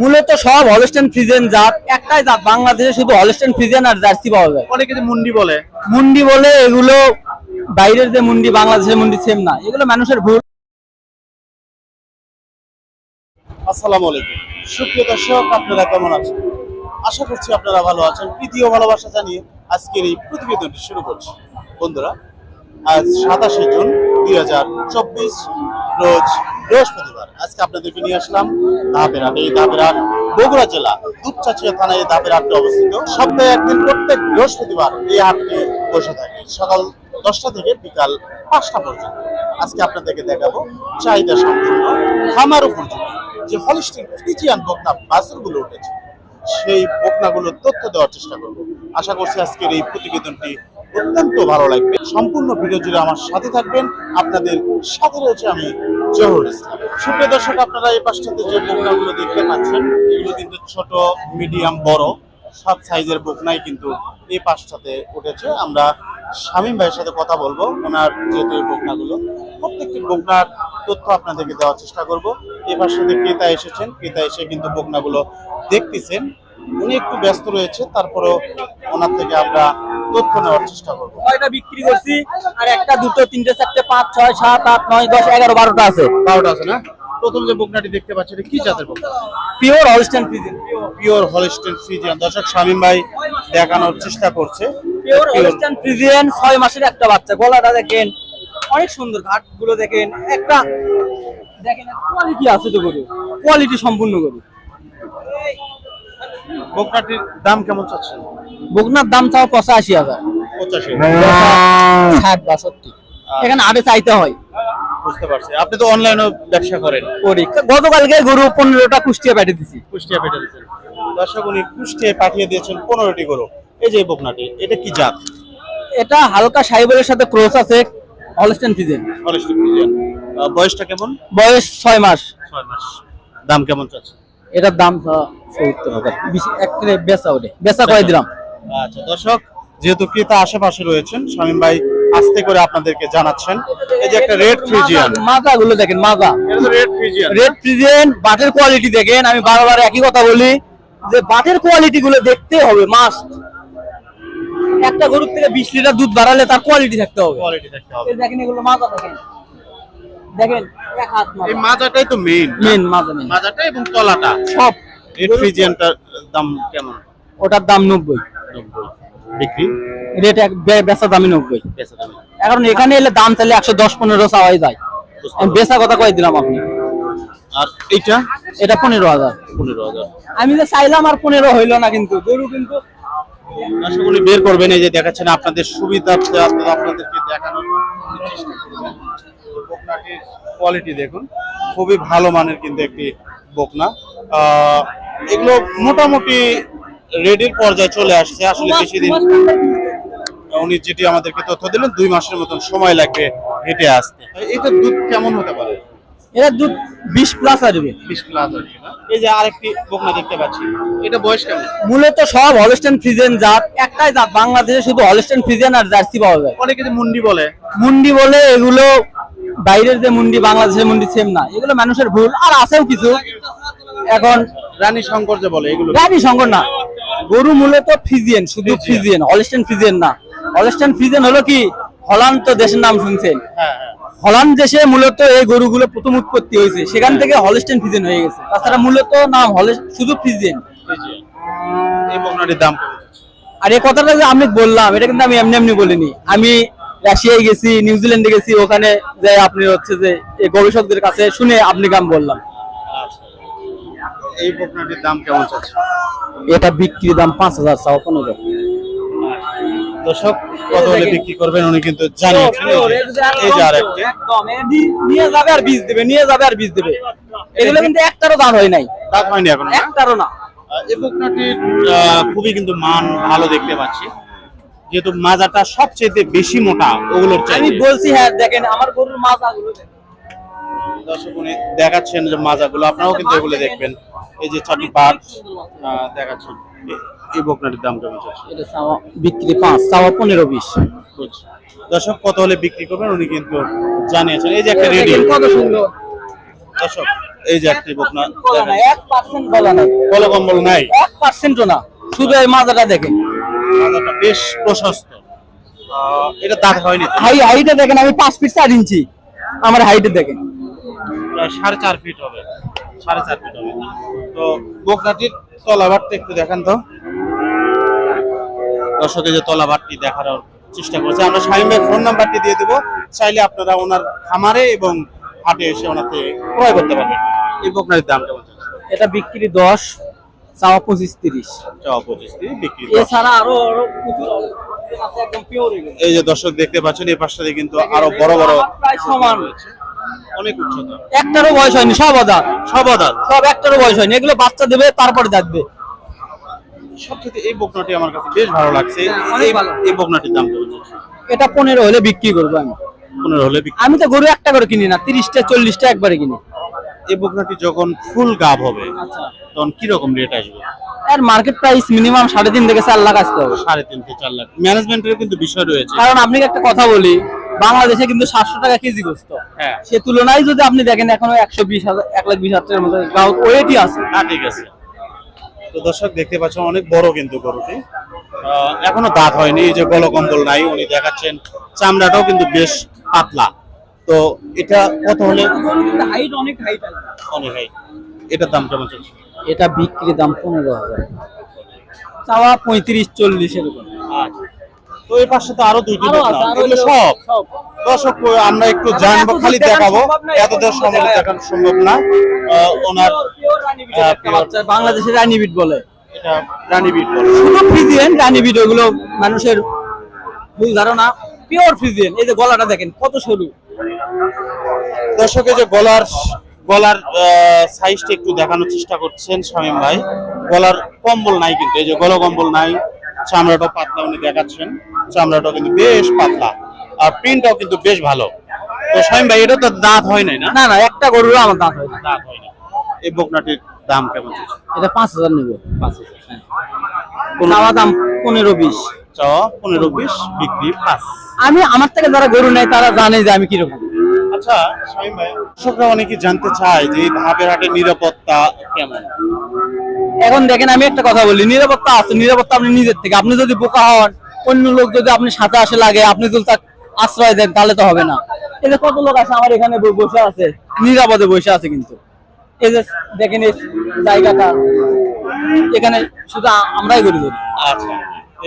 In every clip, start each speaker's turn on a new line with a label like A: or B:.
A: মূলত সব Holstein Friesen জাত একটাই জাত বাংলাদেশে শুধু হলস্টেন ফ্রিজেন আর জার্সি পাওয়া যায়।
B: অনেকে যে মুন্ডি বলে।
A: মুন্ডি বলে এগুলো বাইরের যে মুন্ডি বাংলাদেশের মুন্ডি সেম না। এগুলো মানুষের ভুল।
B: আসসালামু আলাইকুম। সুপ্রিয় দর্শক আপনারা কেমন আছেন? আশা করছি আপনারা ভালো আছেন। প্রীতি ও ভালোবাসা জানিয়ে আজকের এই প্রতিবেদনটি শুরু করছি। বন্ধুরা আজ সাতাশে জুন দুই হাজার চব্বিশ রোজ বৃহস্পতিবার আজকে আপনাদেরকে নিয়ে আসলাম ধাপের এই ধাপের বগুড়া জেলা দুপচাচিয়া থানায় এই অবস্থিত। সপ্তাহে একদিন প্রত্যেক বৃহস্পতিবার এই হাটটি বসে থাকে। সকাল দশটা থেকে বিকাল পাঁচটা পর্যন্ত। আজকে আপনাদেরকে দেখাবো চাহিদা সম্পূর্ণ খামার উপযোগী যে হলিস্টিক ফ্রিজিয়ান বকনা বাছুরগুলো উঠেছে। সেই বকনাগুলোর তথ্য দেওয়ার চেষ্টা করব। আশা করছি আজকের এই প্রতিবেদনটি অত্যন্ত ভালো লাগবে। সম্পূর্ণ ভিডিও জুড়ে আমার সাথে থাকবেন। আপনাদের সাথে রয়েছে আমি জহরুল ইসলাম। সুপ্রিয় দর্শক, আপনারা এই পাশটাতে যে বকনাগুলো দেখতে পাচ্ছেন, এগুলো কিন্তু ছোট মিডিয়াম বড়। সব সাইজের বকনাই কিন্তু এই পাশটাতে উঠেছে। আমরা শামীম ভাইয়ের সাথে কথা বলব। ওনার যেহেতু এই বকনাগুলো, প্রত্যেকটি বোকনার তথ্য আপনাদেরকে দেওয়ার চেষ্টা করব। এই পাশটাতে ক্রেতা এসেছেন। ক্রেতা এসে কিন্তু বকনাগুলো দেখতেছেন। উনি একটু ব্যস্ত রয়েছে, তারপরেও ওনার থেকে আমরা তথ্য নেওয়ার চেষ্টা করব।
A: ছয়টা বিক্রি করছি? আর একটা দুটো তিনটে চারটে পাঁচ ছয় সাত আট নয় দশ এগারো বারোটা আছে।
B: বারোটা আছে না? প্রথম যে বকনাটি দেখতে পাচ্ছেন এটা কি জাতের বকনা?
A: Pure Holstein Friesian
B: pure Holstein Friesian দর্শক শামীম ভাই দেখানোর চেষ্টা করছে।
A: পিওর হলস্টেন ফ্রিজিয়ান ছয় মাসের একটা বাচ্চা। গলাটা দেখেন অনেক সুন্দর ঘাটগুলো দেখেন। একটা দেখেন কোয়ালিটি আছে তো গরু কোয়ালিটি সম্পূর্ণ গরু
B: বকনাটির দাম কেমন চাচ্ছেন?
A: বকনার দাম চাও পঁচাশি হাজার।
B: পঁচাশি।
A: ষাট বাষট্টি এখানে আটে চাইতে হয়।
B: বুঝতে পারছি। আপনি তো অনলাইনে ব্যবসা করেন।
A: করি। গতকালকে গরু পনেরোটা কুষ্টিয়া দিছি।
B: কুষ্টিয়া পেটে দিয়েছেন। দর্শক উনি কুষ্টিয়ায় পাঠিয়ে দিয়েছেন পনেরোটি গরু। এই যে বকনাটি এটা কি জাত?
A: এটা হালকা সাথে ক্রস আছে হলস্টেন
B: হলিস্টেন বয়সটা কেমন?
A: বয়স ছয় মাস।
B: ছয় মাস। দাম কেমন চাচ্ছে?
A: এটার দাম সত্তর হাজার। বেচা বেচা করে দিলাম?
B: আচ্ছা দর্শক যেহেতু ক্রেতা আশেপাশে রয়েছেন শামীম ভাই আস্তে করে আপনাদেরকে জানাচ্ছেন। এই যে একটা রেড ফ্রিজিয়ান।
A: মাজা গুলো দেখেন মাজা
B: রেড ফ্রিজিয়ান।
A: রেড ফ্রিজেন বাটের কোয়ালিটি দেখেন আমি বারবার একই কথা বলি যে বাটের কোয়ালিটি গুলো দেখতে হবে মাস্ট একটা গরুর থেকে বিশ লিটার দুধ বাড়ালে তার কোয়ালিটি থাকতে হবে।
B: কোয়ালিটি দেখতে হবে।
A: দেখেন এগুলো মাজা দেখেন। দেখেন এক হাত
B: এই মাজাটাই তো মেইন
A: মেন মাজা মেন
B: মাজাটা এবং তলাটা।
A: সব।
B: রেড ফ্রিজিয়ানটার দাম কেমন?
A: ওটার দাম নব্বই
B: নব্বই। বিক্রি?
A: রেট বেচা দামি নব্বই।
B: বেচা দামে
A: এখন এখানে এলে দাম চাইলে একশো দশ পনেরো চাওয়াই যায়। বেচা কথা কয়ে দিলাম আপনি।
B: আর এইটা?
A: এটা পনেরো হাজার।
B: পনেরো হাজার।
A: আমি যে চাইলাম আর পনেরো হইল না কিন্তু গরু কিন্তু।
B: আশা করি বের করবেন এই যে দেখাচ্ছেন আপনাদের আপনাদেরকে দেখানোর বকনাটির কোয়ালিটি দেখুন খুবই ভালো মানের কিন্তু একটি বকনা। এগুলো মোটামুটি রেডির পর্যায়ে চলে আসছে আসলে বেশি দিন উনি যেটি আমাদেরকে তথ্য দিলেন দুই মাসের মতন সময় লাগবে হেঁটে আসতে। এটা দুধ কেমন হতে পারে?
A: এরা দুধ বিশ প্লাস আসবে।
B: বিশ প্লাস না? এই যে আরেকটি বকনা দেখতে পাচ্ছি। এটা বয়স কেমন?
A: মূলত সব হলস্টেন ফ্রিজেন জাত একটাই জাত বাংলাদেশে শুধু হলস্টেন ফ্রিজেন আর জার্সি পাওয়া যায়।
B: অনেকে যে মুন্ডি বলে।
A: মুন্ডি বলে এগুলো বাইরের যে মুন্ডি বাংলাদেশের মুন্ডি সেম না। এগুলো মানুষের ভুল আর আছেও কিছু। এখন
B: রানী শঙ্কর যে বলে এগুলো।
A: রানী শঙ্কর না। গরু মূলত ফিজিয়ান শুধু
B: ফ্রিজিয়ান।
A: ফিজিয়ান হলস্টেন ফিজিয়ান না। হলস্টেন ফিজিয়ান হলো কি? হল্যান্ড তো দেশের নাম শুনছেন।
B: হ্যাঁ হ্যাঁ।
A: হল্যান্ড দেশে মূলত এই গরুগুলো প্রথম উৎপত্তি হয়েছে। সেখান থেকে হলস্টেন ফিজিয়ান হয়ে গেছে। তাছাড়া মূলত নাম হলে শুধু ফিজিয়ান।
B: এই বকনাটির দাম
A: আর এই কথাটা যে আমি বললাম এটা কিন্তু আমি এমনি এমনি বলিনি। আমি রাশিয়ায় গেছি নিউজিল্যান্ডে গেছি ওখানে যে আপনি হচ্ছে যে গবেষকদের কাছে শুনে আপনি গাম বললাম।
B: এই বকনাটির দাম কেমন চাচ্ছে
A: এটা বিক্রি দাম পাঁচ হাজার চাও পনেরো।
B: দর্শক কত হলে বিক্রি করবেন উনি কিন্তু জানিয়েছেন এই যে- আরেকটি।
A: একদম এ দি- নিয়ে যাবে আর বীজ দেবে নিয়ে যাবে আর বীজ দেবে। এগুলো কিন্তু একটারও দাম হয় নাই।
B: দাম হয়নি এখন
A: একটারও না।
B: এই বকনাটির খুবই কিন্তু মান ভালো দেখতে পাচ্ছি। যেহেতু মাজাটা সবচেয়ে বেশি মোটা ওগুলোর
A: আমি বলছি হ্যাঁ দেখেন আমার গরুর দেখেন।
B: দর্শক উনি দেখাচ্ছেন যে মাজাগুলো আপনারাও কিন্তু এগুলো দেখবেন। এই যে ছটি পাট দেখাচ্ছেন। এই বকনাটির দাম কেমন
A: বিক্রি পাঁচ চাওয়া পনেরো বিশ।
B: দর্শক কত হলে বিক্রি করবেন উনি কিন্তু জানিয়েছেন। এই যে একটা রেডি
A: কত সুন্দর।
B: দর্শক এই যে একটি বকনা
A: এক পার্সেন্ট গলা নাই
B: কম্বল নাই।
A: এক পার্সেন্টও না। শুধু এই মাজাটা দেখেন।
B: মাজাটা বেশ প্রশস্ত। এটা দাঁত হয়নি?
A: হাই হাইটে দেখেন আমি পাঁচ ফিট চার ইঞ্চি আমার হাইটে দেখেন।
B: প্রায় সাড়ে চার ফিট হবে। সাড়ে চার ফিট হবে। তো বকনাটির তলাবারটা একটু দেখান তো। দর্শকের যে তলাবারটি দেখার চেষ্টা করছে। আমরা শাহিমের ফোন নাম্বারটি দিয়ে দেবো। চাইলে আপনারা ওনার খামারে এবং হাটে এসে ওনার থেকে ক্রয় করতে পারবেন। এই বকনাটির দাম কেমন
A: এটা বিক্রি দশ চাওয়া পঁচিশ তিরিশ।
B: চাওয়া পঁচিশ দিয়ে বিক্রি
A: এছাড়া আরও
B: এই যে দর্শক দেখতে পাচ্ছেন এই পাশটাতে কিন্তু আরও বড় বড়
A: সমান।
B: অনেক উচ্চতা।
A: একটারও বয়স হয়নি সব
B: সব
A: সব একটারও বয়স হয়নি এগুলো বাচ্চা দেবে তারপরে দেখবে।
B: সবচেয়ে এই বকনাটি আমার কাছে বেশ ভালো লাগছে।
A: হ্যাঁ,
B: এই- এই বকনাটির দাম
A: এটা পনেরো হলে বিক্রি করব আমি।
B: পনেরো হলে বিক্রি
A: আমি তো গরু একটা করে কিনি না তিরিশটা চল্লিশটা একবারে কিনি।
B: এই বকনাটি যখন ফুল গাব হবে
A: আচ্ছা।
B: তখন কীরকম রেট আসবে?
A: আর মার্কেট প্রাইস মিনিমাম সাড়ে তিন থেকে চার লাখ আসতে হবে।
B: সাড়ে তিন থেকে চার লাখ। ম্যানেজমেন্টের কিন্তু বিষয় রয়েছে।
A: কারণ আপনি একটা কথা বলি বাংলাদেশে কিন্তু সাতশো টাকা কেজি গোস্ত।
B: হ্যাঁ।
A: সে তুলনায় যদি আপনি দেখেন এখনও একশো বিশ হাজার এক লাখ বিশ হাজার টাকার মতো গ্রাহক ওয়েটই আছে।
B: হ্যাঁ ঠিক আছে। তো দর্শক দেখতে পাচ্ছেন অনেক বড় কিন্তু গরুটি। আহ, এখনও দাঁত হয়নি এই যে গলকম্বল নাই উনি দেখাচ্ছেন চামড়াটাও কিন্তু বেশ পাতলা। তো এটা কত হলে?
A: হাইট অনেক হাইট
B: অনেক হাই এটার দাম কেমন চলছে?
A: এটা বিক্রি দাম পনেরো হাজার। চাওয়া পঁয়ত্রিশ চল্লিশের এরকম
B: আচ্ছা। তো এই পাশে তো আরও দুইটি এগুলো সব। দর্শক আমরা একটু জানব খালি দেখাবো। এত
A: দূর
B: সম্ভব
A: দেখানো
B: সম্ভব না। ওনার।
A: বাংলাদেশের রানী বিট বলে।
B: এটা রানী বিট বলে।
A: শুধু ফ্রিজিয়ান রানী ওগুলো মানুষের ভুল ধারণা। পিওর ফ্রিজিয়ান এই যে গলাটা দেখেন কত সরু।
B: দর্শকে যে গলার গলার সাইজটা একটু দেখানোর চেষ্টা করছেন শামীম ভাই। গলার কম্বল নাই কিন্তু এই যে গলা কম্বল নাই। চামড়াটা পাতলা উনি দেখাচ্ছেন। চামড়াটাও কিন্তু বেশ পাতলা। আর প্রিন্টটাও কিন্তু বেশ ভালো। তো শামীম ভাই এটা তো দাঁত হয় নাই না?
A: না না একটা গরুর আমার দাঁত হয় না
B: দাঁত হয় না এই বকনাটির দাম কেমন
A: এটা পাঁচ হাজার নেবে।
B: পাঁচ হাজার
A: চাওয়া দাম পনেরো বিশ।
B: পনেরো বিশ বিক্রি পাঁচ।
A: আমি আমার থেকে যারা গরু নেয় তারা জানে যে আমি কীরকম।
B: আচ্ছা শামীম ভাই দর্শকরা অনেকে জানতে চায় যে ধাপের হাটের নিরাপত্তা কেমন?
A: এখন দেখেন আমি একটা কথা বলি নিরাপত্তা আছে নিরাপত্তা আপনি নিজের থেকে। আপনি যদি বোকা হন অন্য লোক যদি আপনি সাথে আসে লাগে আপনি যদি তাকে আশ্রয় দেন তাহলে তো হবে না। এই যে কত লোক আছে আমার এখানে বসে আছে? নিরাপদে বসে আছে কিন্তু। এই যে দেখেন এই জায়গাটা এখানে শুধু আমরাই গড়ি ধরি
B: আচ্ছা।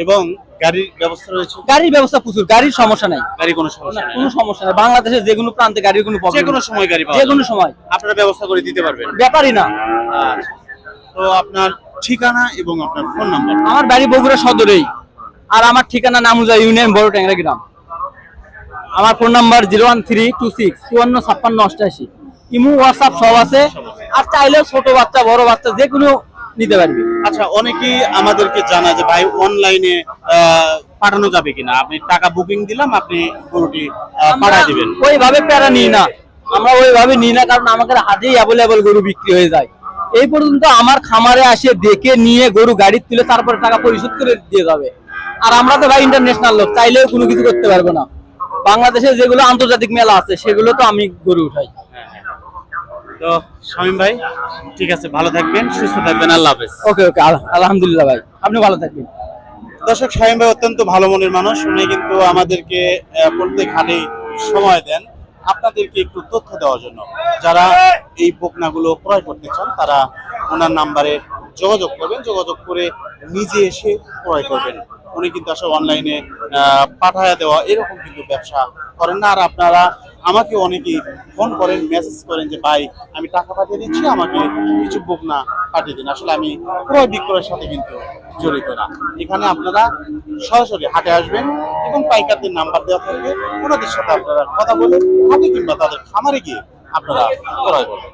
B: এবং গাড়ির ব্যবস্থা রয়েছে?
A: গাড়ির ব্যবস্থা প্রচুর গাড়ির সমস্যা নাই।
B: গাড়ি কোনো সমস্যা নেই।
A: কোনো সমস্যা নাই। বাংলাদেশের যে কোনো প্রান্তে গাড়ির কোনো
B: যে কোনো সময় গাড়ি পাওয়া
A: যে কোনো সময়।
B: আপনারা ব্যবস্থা করে দিতে পারবেন।
A: ব্যাপারই না।
B: আচ্ছা। তো আপনার ঠিকানা এবং আপনার ফোন নাম্বার
A: আমার বাড়ি বগুড়া সদরেই। আর আমার ঠিকানা নামুজা ইউনিয়ন বড় ট্যাংরা গ্রাম। আমার phone number zero one three two six চুয়ান্ন ছাপ্পান্ন অষ্টাশি। ইমু হোয়াটসঅ্যাপ সব আছে। আর চাইলে ছোট বাচ্চা বড় বাচ্চা যে কোনো নিতে পারবি।
B: আচ্ছা অনেকেই আমাদেরকে জানায় যে ভাই অনলাইনে পাঠানো যাবে কিনা? আপনি টাকা বুকিং দিলাম আপনি গরুটি পাঠায় দিবেন।
A: ওইভাবে প্যারা নিই না। আমরা ওইভাবে নিই না কারণ আমাদের হাতেই অ্যাভেলেবল গরু বিক্রি হয়ে যায়। এই পর্যন্ত আমার খামারে আসে দেখে নিয়ে গরু গাড়ি তুলে তারপরে টাকা পরিশোধ করে দিয়ে যাবে। আর আমরা তো ভাই ইন্টারন্যাশনাল লোক চাইলেও কোনো কিছু করতে পারব না। বাংলাদেশে যেগুলো আন্তর্জাতিক মেলা আছে সেগুলো তো আমি গরু উঠাই।
B: তো শামীম ভাই ঠিক আছে ভালো থাকবেন সুস্থ থাকবেন আল্লাহ হাফেজ।
A: ওকে ওকে আলহামদুলিল্লাহ ভাই আপনি ভালো থাকবেন।
B: দর্শক শামীম ভাই অত্যন্ত ভালো মনের মানুষ উনি কিন্তু আমাদেরকে আহ, প্রত্যেক হাটে সময় দেন। আপনাদেরকে একটু তথ্য দেওয়ার জন্য। যারা এই বকনাগুলো ক্রয় করতে চান, তারা ওনার নাম্বারে যোগাযোগ করবেন। যোগাযোগ করে নিজে এসে ক্রয় করবেন। উনি কিন্তু আসলে অনলাইনে পাঠায় দেওয়া এরকম কিন্তু ব্যবসা করেন না। আর আপনারা আমাকে অনেকেই ফোন করেন, মেসেজ করেন যে, ভাই, আমি টাকা পাঠিয়ে দিচ্ছি, আমাকে কিছু বকনা পাঠিয়ে দিন। আসলে আমি ক্রয় বিক্রয়ের সাথে কিন্তু জড়িত না। এখানে আপনারা সরাসরি হাটে আসবেন এবং পাইকারদের নাম্বার দেওয়া থাকবে। ওনাদের সাথে আপনারা কথা বলে হাটে কিংবা তাদের খামারে গিয়ে আপনারা ক্রয় করবেন।